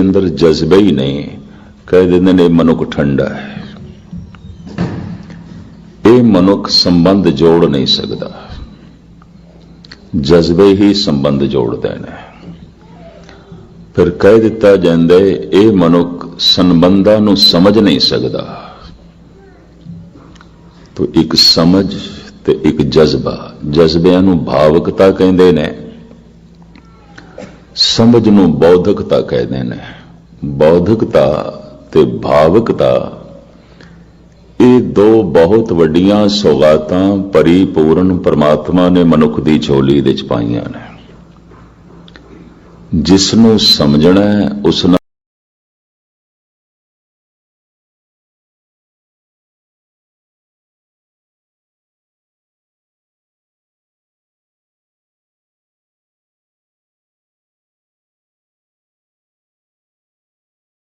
ਅੰਦਰ ਜਜ਼ਬੇ ਹੀ ਨਹੀਂ ਕਹਿ ਦਿੰਦੇ ਨੇ, ਮਨੁੱਖ ਠੰਡਾ ਹੈ। ਇਹ ਮਨੁੱਖ ਸੰਬੰਧ ਜੋੜ ਨਹੀਂ ਸਕਦਾ। ਜਜ਼ਬੇ ਹੀ ਸੰਬੰਧ ਜੋੜਦੇ ਨੇ ਫਿਰ ਕਹਿ ਦਿੱਤਾ ਜਾਂਦਾ ਇਹ ਮਨੁੱਖ ਸੰਬੰਧਾਂ ਨੂੰ ਸਮਝ ਨਹੀਂ ਸਕਦਾ। ਤੋ ਇੱਕ ਸਮਝ ਤੇ ਇੱਕ ਜਜ਼ਬਾ, ਜਜ਼ਬਿਆਂ ਨੂੰ ਭਾਵਕਤਾ ਕਹਿੰਦੇ ਨੇ। ਸਮਝ ਨੂੰ ਬੌਧਿਕਤਾ ਕਹਿੰਦੇ ਨੇ ਬੌਧਿਕਤਾ ਤੇ ਭਾਵਕਤਾ, ਇਹ ਦੋ ਬਹੁਤ ਵੱਡੀਆਂ ਸੌਗਾਤਾਂ ਪਰਿਪੂਰਨ ਪਰਮਾਤਮਾ ਨੇ ਮਨੁੱਖ ਦੀ ਝੋਲੀ ਵਿੱਚ ਪਾਈਆਂ ਨੇ। ਜਿਸ ਨੂੰ ਸਮਝਣਾ ਉਸ ਨਾਲ